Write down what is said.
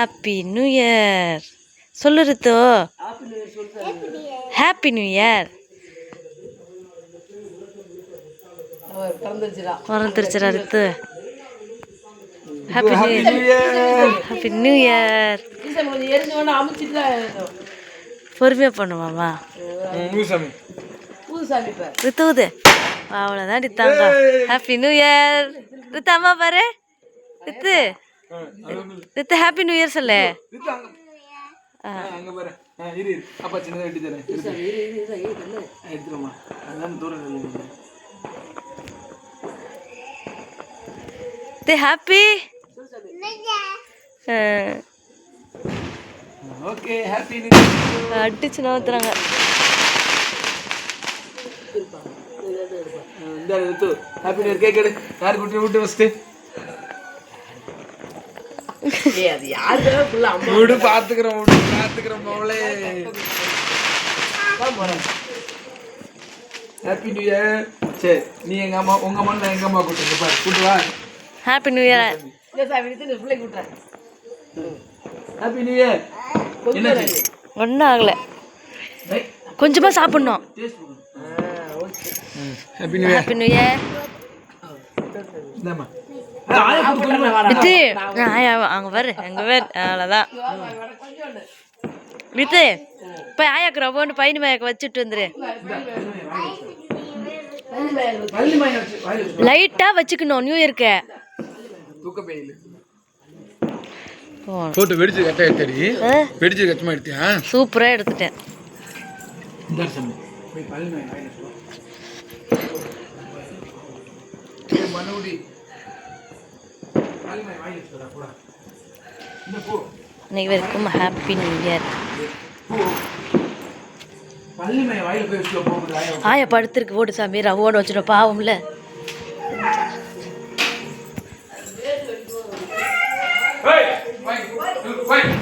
Happy new year சொல்லு Rithu. Happy new year பிறந்துருச்சுடா. Rithu. Happy new year happy new year. பொறுமையாக பண்ணுவாமா ரித்துவுது அவ்வளோதான் ரித்தாங்க ஹாப்பி நியூ இயர் ரித்து அம்மா பாரு. Rithu. Rithu happy new year சொல்லு அங்க பாரு ஆ, இரு இரு. அப்பா சின்னதா வெட்டி தரேன் இருக்கு. எடுத்துருமா அதான் தூரம் நில்லுங்க. Rithu happy okay happy new year அடிச்சு நோத்துறாங்க இந்த எடுத்து ஹாப்பி நியூ இயர் கேக் எடு யார் குட்டி விட்டு ஃபர்ஸ்ட் ஏய், அது யாருக்காக ஃபுல்லா அம்மா. விடு பாத்துக்கிறோம் விடு பாத்துக்கிறோம் மவளே தான் போறேன் ஹாப்பி நியூ இயர் சரி நீ எங்க அம்மா உங்க அம்மா நான் எங்க அம்மா கூட்டுங்க பாரு கூட்டு வா ஹாப்பி நியூ இயர் இல்லை சாமி ஹாப்பி நியூ இயர். ஒன்றும் ஆகலை. கொஞ்சமாக சாப்பிட்ணும். ஹாப்பி நியூ இயர் வித்து. ஆயா அங்கே பாரு அங்கே பாரு. அவ்வளோதான். வித்து. போய் ஆயாக்கு ரவ்வோண்டு பையனு மேயக்க வச்சுட்டு வந்துரு. லைட்டாக வச்சுக்கணும் நியூ இயர்க்கு தூக்க பையில போகணும் போட்டு வெடிச்சு கட்ட எடுத்தடி. வெடிச்சு கச்சமா எடுத்தியா? சூப்பராக எடுத்துட்டேன். மனுடி அனைவருக்கும் ஹாப்பி நியூ இயர் ஆய படுத்திருக்கு போட்டு சாமி ரவோன்னு வச்சிடும் பாவம்ல Wait!